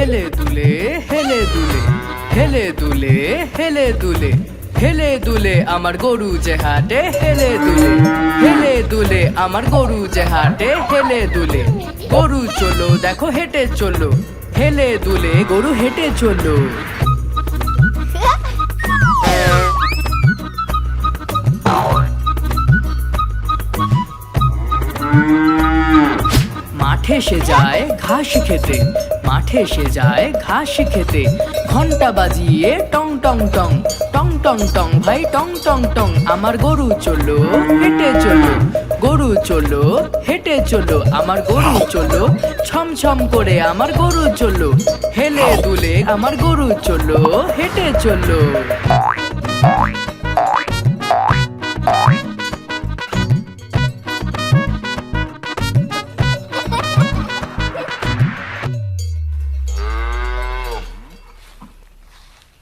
হেলে দুলে হেলে দুলে হেলে দুলে হেলে দুলে হেলে দুলে আমার গরু যে হাটে, হেলে দুলে হেলে দুলে আমার গরু যে হাটে, হেলে দুলে। গরু চলো, দেখো হেঁটে চলো, হেলে দুলে গরু হেঁটে চলো। মাঠে সে যায়, ঘাস খেতে। মাঠে সে যায়, ঘাস খেতে। ঘণ্টা বাজিয়ে টং টং টং। টং টং টং, ভাই, টং টং টং। আমার গরু চলো, হেঁটে চলো। গরু চলো, হেঁটে চলো। আমার গরু চলো ছম ছম করে আমার গরু চলো। হেলে দুলে আমার গরু চলো, হেঁটে চলো।